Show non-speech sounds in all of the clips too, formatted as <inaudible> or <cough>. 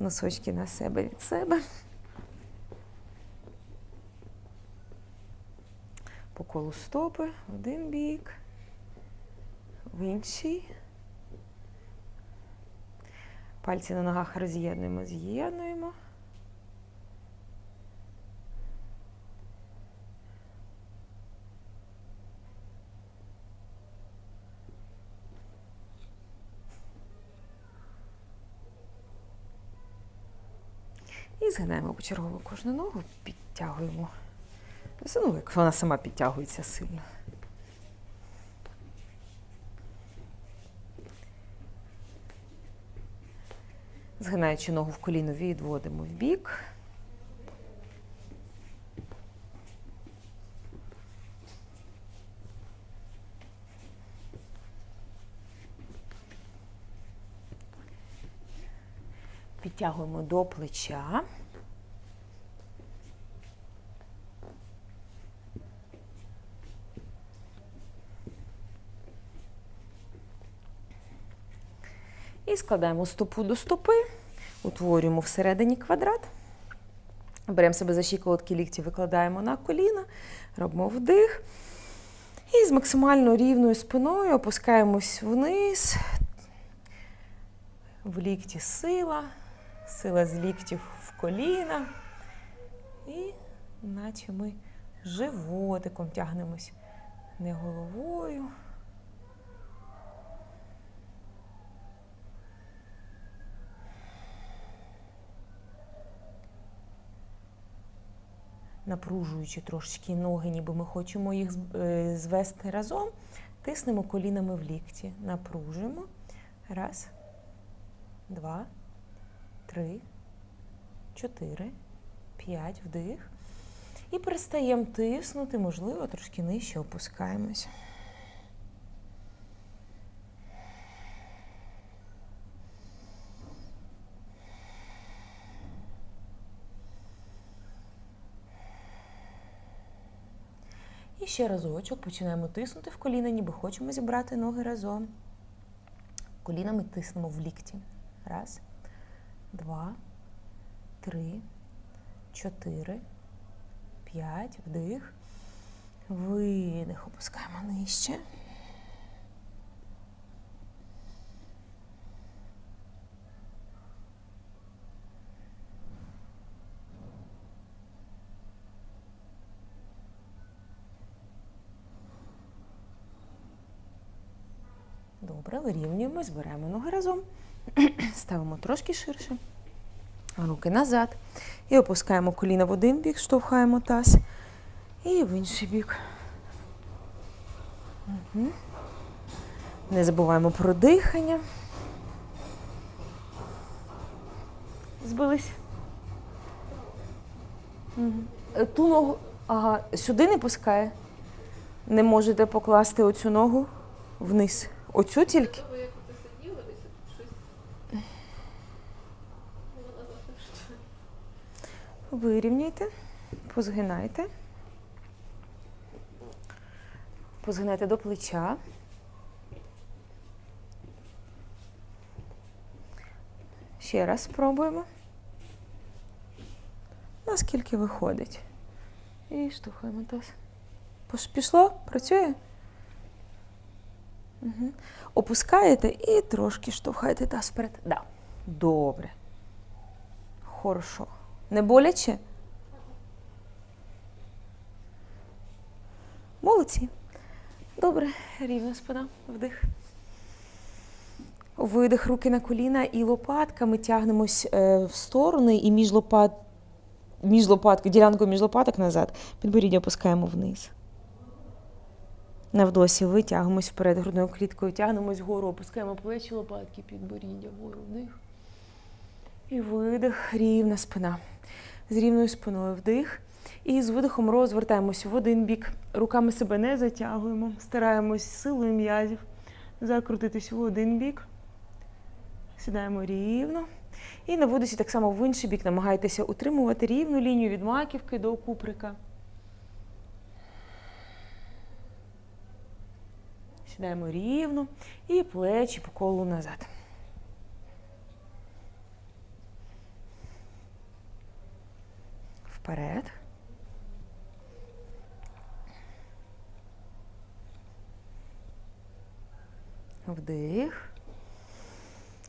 Носочки на себе від себе. По колу стопи в один бік, в інший. Пальці на ногах роз'єднуємо, з'єднуємо. Згинаємо почергово кожну ногу, підтягуємо. Ну, як вона сама підтягується сильно. Згинаючи ногу в коліно, відводимо в бік. Підтягуємо до плеча. І складаємо стопу до стопи, утворюємо всередині квадрат. Беремо себе за щиколотки лікті, викладаємо на коліна, робимо вдих. І з максимально рівною спиною опускаємось вниз. В лікті сила, сила з ліктів в коліна. І наче ми животиком тягнемось не головою. Напружуючи трошечки ноги, ніби ми хочемо їх е, звести разом, тиснемо колінами в лікті. Напружуємо. Раз, два, три, чотири, п'ять, вдих. І перестаємо тиснути, можливо, трошки нижче опускаємось. Ще разочок починаємо тиснути в коліна, ніби хочемо зібрати ноги разом. Колінами тиснемо в лікті. Раз, два, три, чотири, п'ять. Вдих. Видих. Опускаємо нижче. Добре, вирівнюємо, збираємо ноги разом. <clears throat> Ставимо трошки ширше. Руки назад. І опускаємо коліна в один бік, штовхаємо таз. І в інший бік. Угу. Не забуваємо про дихання. Збились. Угу. Ту ногу. Ага, сюди не пускає. Не можете покласти оцю ногу вниз. Оцю тільки. Назад. Вирівняйте, позгинайте. Позгинайте до плеча. Ще раз спробуємо. Наскільки виходить. І штовхаємо таз. Пішло? Працює? Угу. Опускаєте і трошки штовхаєте таз вперед. Да. Добре. Хорошо. Не боляче? Молодці. Добре, рівно спина. Вдих. Видих руки на коліна і лопатками тягнемось е, в сторони і між лопат, між лопатки, ділянкою між лопаток назад. Підборіддя опускаємо вниз. На вдосі витягуємось вперед грудною кліткою, тягнемось вгору, опускаємо плечі, лопатки, підборіддя, вгору, вдих. І видих, рівна спина. З рівною спиною вдих. І з видихом розвертаємося в один бік. Руками себе не затягуємо. Стараємось силою м'язів закрутитись в один бік. Сідаємо рівно. І на видосі так само в інший бік намагайтеся утримувати рівну лінію від маківки до куприка. Сідаємо рівно і плечі по колу назад. вперед. Вдих.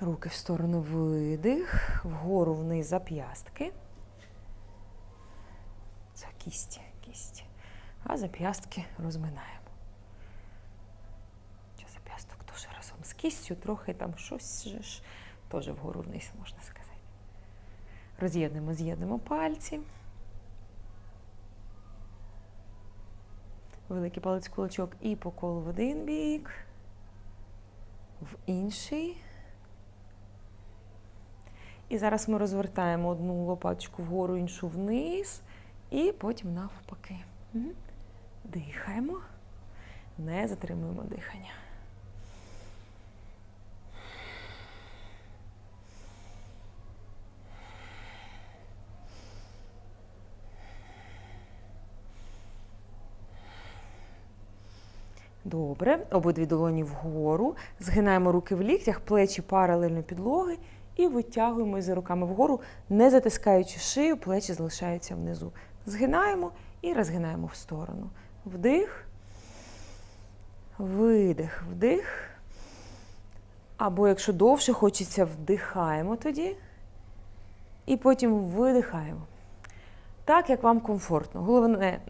Руки в сторону видих. Вгору вниз зап'ястки. Це кісті, кісті. А зап'ястки розминаємо. Теж разом з кістю, трохи там щось ж теж вгору вниз, можна сказати. Роз'єднуємо, з'єднуємо пальці. Великий палець кулачок і по колу в один бік, в інший. І зараз ми розвертаємо одну лопаточку вгору, іншу вниз, і потім навпаки. Дихаємо, не затримуємо дихання. Добре, обидві долоні вгору, згинаємо руки в ліктях, плечі паралельно підлоги і витягуємо за руками вгору, не затискаючи шию, плечі залишаються внизу. Згинаємо і розгинаємо в сторону. Вдих, видих, вдих. Або якщо довше хочеться, вдихаємо тоді. І потім видихаємо. Так, як вам комфортно. Головне,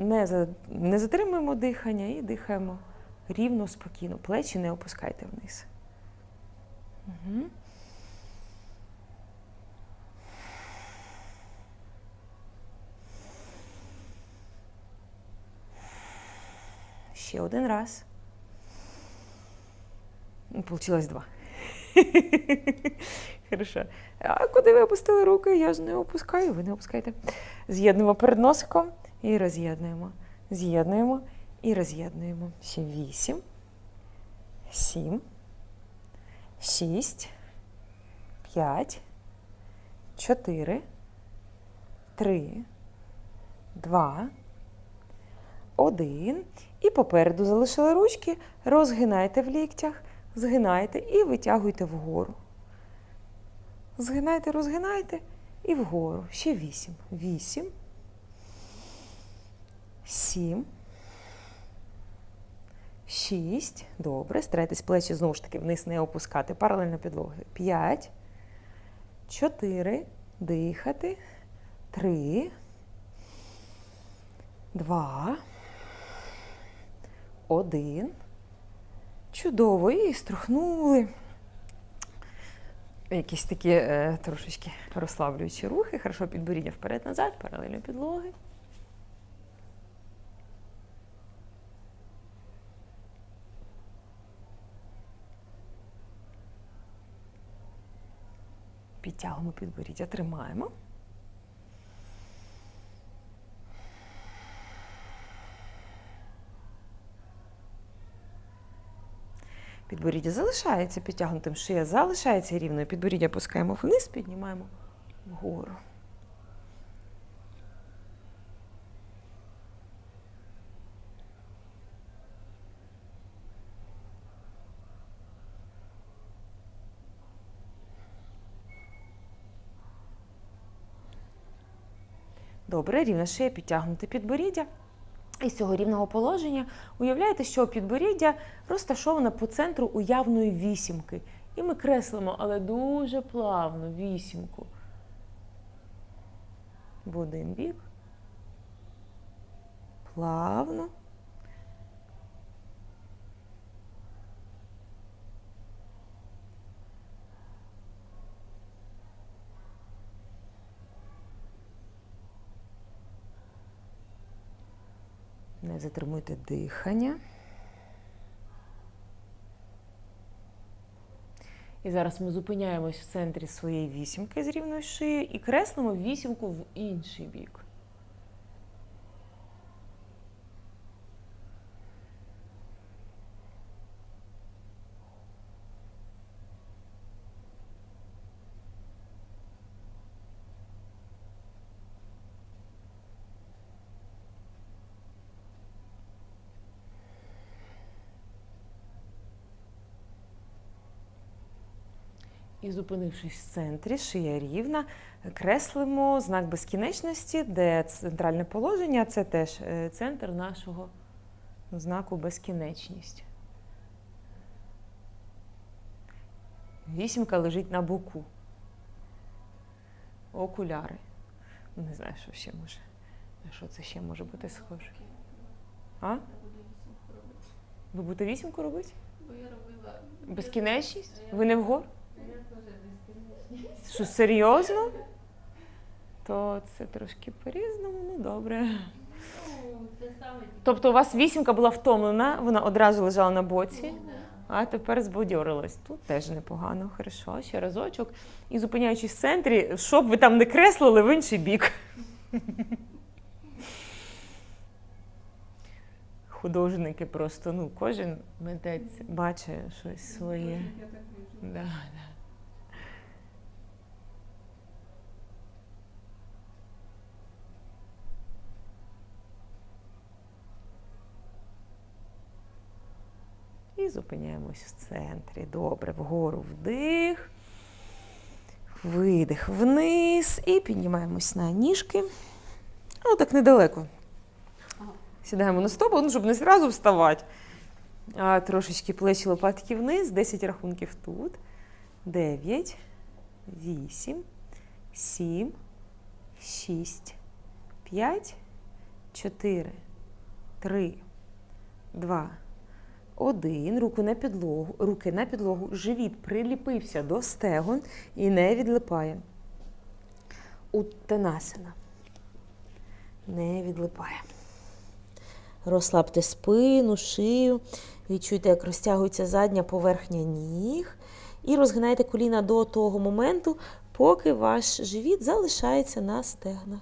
не, затримуємо дихання і дихаємо рівно, спокійно. Плечі не опускайте вниз. Угу. Ще один раз. Ну, Получилось два. <laughs> Хорошо. А куди ви опустили руки? Я ж не опускаю, ви не опускаєте. З'єднуємо перед носиком і роз'єднуємо. З'єднуємо і роз'єднуємо. Ще вісім, сім, шість, п'ять, чотири, три, два, один. І попереду залишили ручки, розгинайте в ліктях, згинайте і витягуйте вгору. Згинайте, розгинайте і вгору. Ще вісім. Вісім. Сім. Шість. Добре. Старайтесь плечі знову ж таки вниз не опускати. Паралельно підлоги. П'ять. Чотири. Дихати. Три. Два. Один. Чудово. І струхнули. Якісь такі е, трошечки розслаблюючі рухи. Хорошо підборіддя вперед-назад, паралельно підлоги. Підтягуємо підборіддя, тримаємо. Підборіддя залишається підтягнутим, шия залишається рівною. Підборіддя опускаємо вниз, піднімаємо вгору. Добре, рівна шия, підтягнути підборіддя. І з цього рівного положення уявляєте, що підборіддя розташоване по центру уявної вісімки. І ми креслимо, але дуже плавно вісімку. В один бік. Плавно. Не затримуйте дихання. І зараз ми зупиняємось в центрі своєї вісімки з рівною шиєю і креслимо вісімку в інший бік. І зупинившись в центрі, шия рівна, креслимо знак безкінечності, де центральне положення це теж е, центр нашого знаку безкінечність. Вісімка лежить на боку. Окуляри. Не знаю, що ще може. На що це ще може бути схоже? А? Ви будете вісімку робити? Бо я робила. Безкінечність? Ви не вгор? Що серйозно? То це трошки по-різному, ну добре. Тобто у вас вісімка була втомлена, вона одразу лежала на боці, Ну, а тепер збодьорилась. Тут теж непогано, хорошо, ще разочок. І зупиняючись в центрі, щоб ви там не креслили в інший бік. Художники просто, ну, кожен митець бачить щось своє. Да, да. І зупиняємось в центрі. Добре, вгору вдих, видих вниз і піднімаємось на ніжки. Ну, так недалеко. Сідаємо на стопу, ну, щоб не зразу вставати. А трошечки плечі лопатки вниз, 10 рахунків тут. 9, 8, 7, 6, 5, 4, 3, 2, 1. Руку на підлогу, руки на підлогу. Живіт приліпився до стегон і не відлипає. Уттанасана. Не відлипає. Розслабте спину, шию. Відчуйте, як розтягується задня поверхня ніг. І розгинайте коліна до того моменту, поки ваш живіт залишається на стегнах.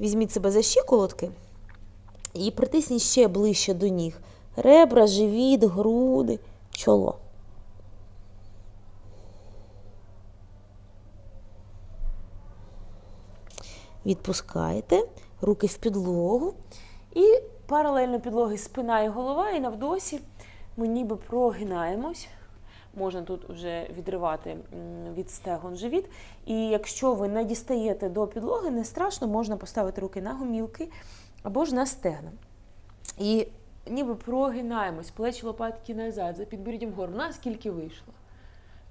Візьміть себе за щиколотки і притисніть ще ближче до ніг. Ребра, живіт, груди, чоло. Відпускайте руки в підлогу. І паралельно підлоги спина і голова, і навдосі ми ніби прогинаємось. Можна тут вже відривати від стегон живіт. І якщо ви не дістаєте до підлоги, не страшно, можна поставити руки на гомілки або ж на стегна. І ніби прогинаємось, плечі лопатки назад, за підборіддям вгору, наскільки вийшло.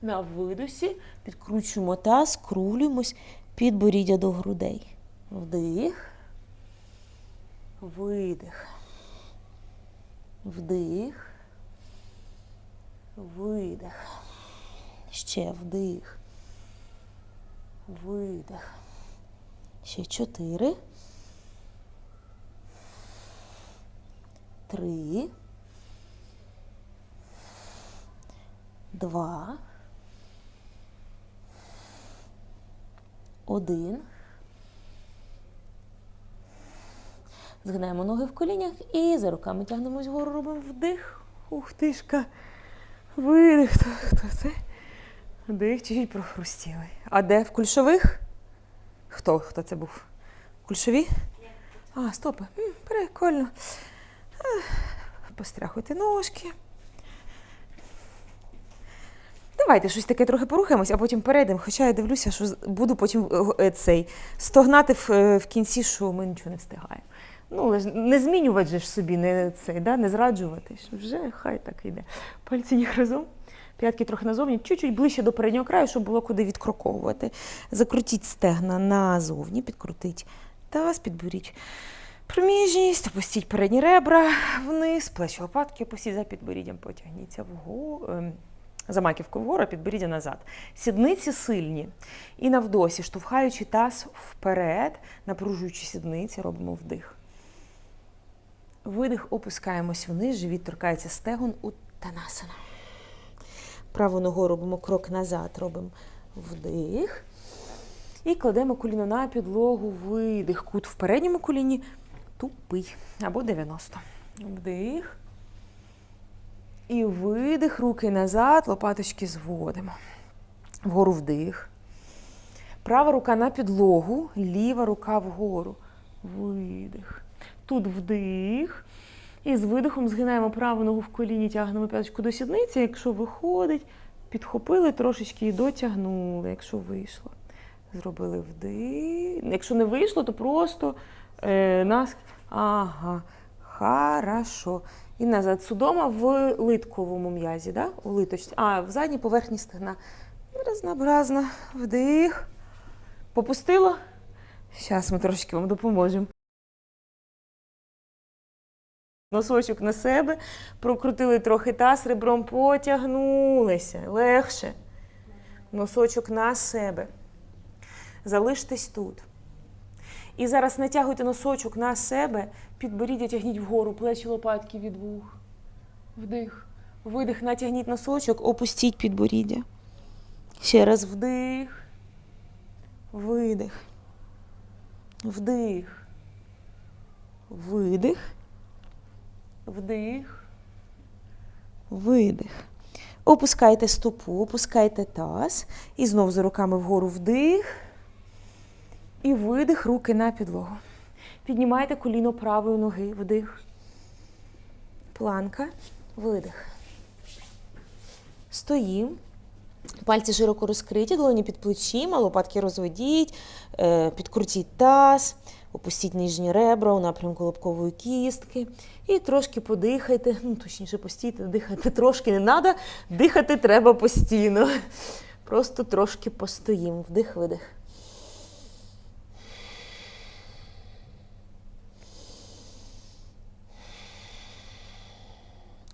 На видосі підкручуємо таз, скруглюємось, підборіддя до грудей. Вдих. Видих. Вдих. Видих. Ще вдих. Видих. Ще чотири. Три. Два. Один. Згинаємо ноги в колінях і за руками тягнемось вгору, робимо вдих. Ух тишка. Видих. Хто, хто це? Вдих, чуть прохрустіли. А де в кульшових? Хто? Хто це був? Кульшові? А, стопи. М, прикольно. Постряхуйте ножки. Давайте щось таке трохи порухаємось, а потім перейдемо. Хоча я дивлюся, що буду потім е, цей стогнати в, е, в кінці, що ми нічого не встигаємо. Ну, не змінювати же ж собі, не цей, да? не зраджувати. Вже хай так йде. Пальці ніг разом, п'ятки трохи назовні, чуть-чуть ближче до переднього краю, щоб було куди відкроковувати. Закрутіть стегна назовні, підкрутіть таз, підберіть проміжність, опустіть передні ребра вниз, плечі лопатки, опустіть за підборіддям, потягніться вгору. ем, За маківку вгору, підборіддя назад. Сідниці сильні. І навдосі, штовхаючи таз вперед, напружуючи сідниці, робимо вдих. Видих, опускаємось вниз, живіт торкається стегон у танасана. Праву ногу робимо крок назад, робимо вдих. І кладемо коліно на підлогу, видих. Кут в передньому коліні тупий або 90. Вдих. І видих, руки назад, лопаточки зводимо. Вгору вдих. Права рука на підлогу, ліва рука вгору. Видих. Тут вдих. І з видихом згинаємо праву ногу в коліні, тягнемо п'яточку до сідниці. Якщо виходить, підхопили трошечки і дотягнули, якщо вийшло. Зробили вдих. Якщо не вийшло, то просто е, нас. Ага. Хорошо. І назад. Судома в литковому м'язі, да? у литочці. А, в задній поверхні стегна. Разнообразно. Вдих. Попустило? Зараз ми трошки вам допоможемо. Носочок на себе, прокрутили трохи таз, ребром потягнулися. Легше. Носочок на себе. Залиштесь тут. І зараз натягуйте носочок на себе, підборіддя тягніть вгору, плечі лопатки від вух. Вдих. Видих, натягніть носочок, опустіть підборіддя. Ще раз вдих. Видих. Вдих. Видих. Вдих. Видих. Опускайте стопу, опускайте таз. І знов за руками вгору вдих. І видих, руки на підлогу. Піднімайте коліно правої ноги. Вдих. Планка. Видих. Стоїм. Пальці широко розкриті, долоні під плечима, лопатки розведіть, е, підкрутіть таз, опустіть нижні ребра у напрямку лобкової кістки. І трошки подихайте, ну точніше, постійте, дихати трошки не треба, дихати треба постійно. Просто трошки постоїм. Вдих, видих.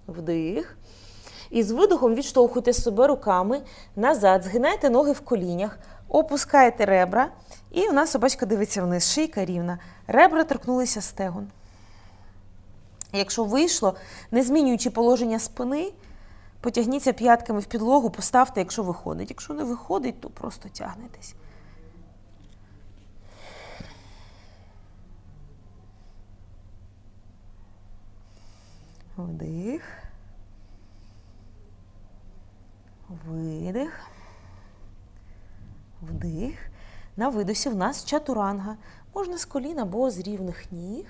Вдих. І з видихом відштовхуйте себе руками назад, згинайте ноги в колінях, опускаєте ребра. І у нас собачка дивиться вниз, шийка рівна. Ребра торкнулися стегон. Якщо вийшло, не змінюючи положення спини, потягніться п'ятками в підлогу, поставте, якщо виходить. Якщо не виходить, то просто тягнетесь. Вдих. Видих. Вдих. На видосі в нас чатуранга. Можна з колін або з рівних ніг.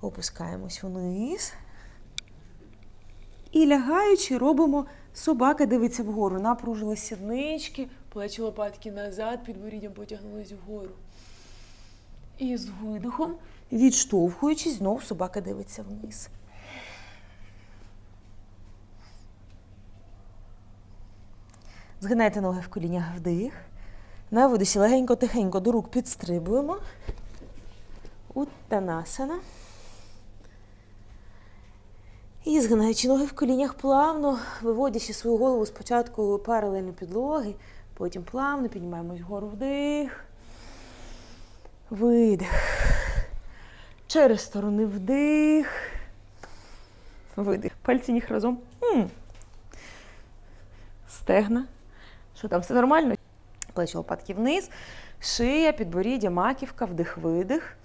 Опускаємось вниз. І лягаючи, робимо собака дивиться вгору. Напружили сіднички, плечі лопатки назад, підборіддям потягнулись вгору. І з видихом, відштовхуючись, знов собака дивиться вниз. Згинайте ноги в колінях вдих. На видосі легенько, тихенько до рук підстрибуємо. Уттанасана. І згинаючи ноги в колінях плавно, виводячи свою голову спочатку паралельно підлоги, потім плавно піднімаємось вгору вдих. Видих. Через сторони вдих. Видих. Пальці ніг разом. М. Стегна. Що там, все нормально? Плечі лопатки вниз, шия, підборіддя, маківка, вдих-видих.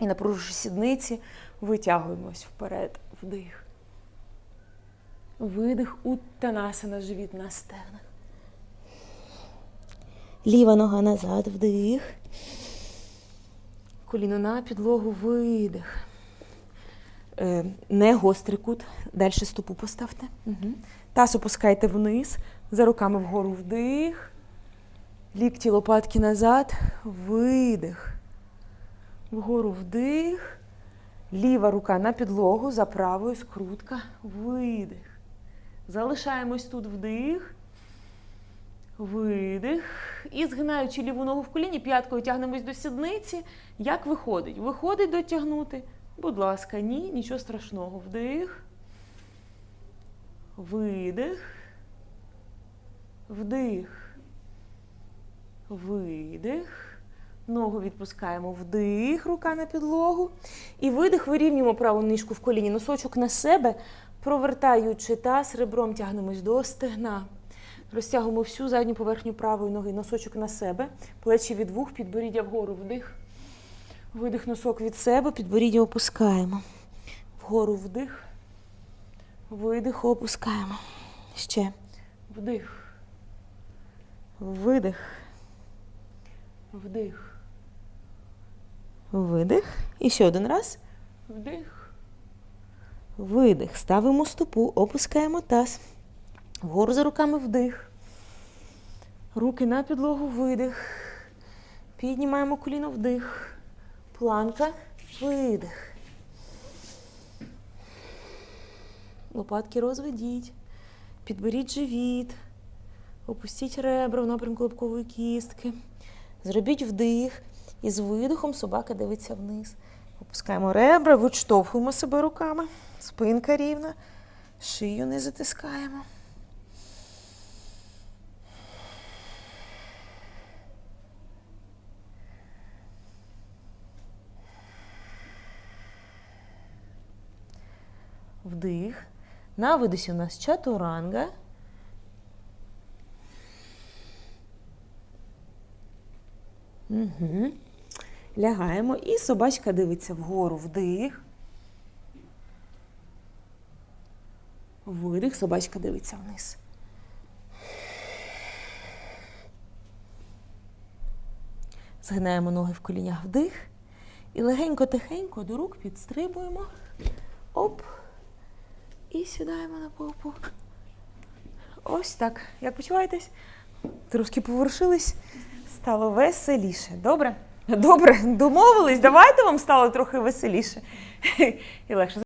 І напруживши сідниці, витягуємось вперед, вдих. Видих, уттанасана, живіт на стегнах. Ліва нога назад, вдих. Коліно на підлогу, видих. Е, не гострий кут. Далі стопу поставте. Угу. Таз опускайте вниз, за руками вгору вдих. Лікті лопатки назад, видих. Вгору вдих. Ліва рука на підлогу, за правою скрутка, видих. Залишаємось тут вдих. Видих. І згинаючи ліву ногу в коліні, п'яткою тягнемось до сідниці. Як виходить? Виходить дотягнути. Будь ласка, ні, нічого страшного. Вдих. Видих. Вдих. Видих. Ногу відпускаємо вдих, рука на підлогу. І видих, вирівнюємо праву ніжку в коліні, носочок на себе, провертаючи таз, ребром тягнемось до стегна. Розтягуємо всю задню поверхню правої ноги, носочок на себе, плечі від вух, підборіддя вгору, вдих. Видих носок від себе, підборіддя опускаємо. Вгору вдих. Видих, опускаємо. Ще. Вдих. Видих. Вдих. Видих. І ще один раз. Вдих. Видих. Ставимо стопу, опускаємо таз. Вгору за руками вдих. Руки на підлогу, видих. Піднімаємо коліно вдих. Планка, видих. Лопатки розведіть. Підберіть живіт. Опустіть ребра в напрямку лобкової кістки. Зробіть вдих. І з видихом собака дивиться вниз. Опускаємо ребра, відштовхуємо себе руками. Спинка рівна. Шию не затискаємо. Вдих. На видосі у нас чатуранга. Угу. Лягаємо і собачка дивиться вгору. Вдих. Видих, собачка дивиться вниз. Згинаємо ноги в колінях вдих. І легенько-тихенько до рук підстрибуємо. Оп. І сідаємо на попу. Ось так. Як почуваєтесь? Трошки поворушились. Стало веселіше. Добре? Добре, домовились. Давайте вам стало трохи веселіше. <laughs> І легше.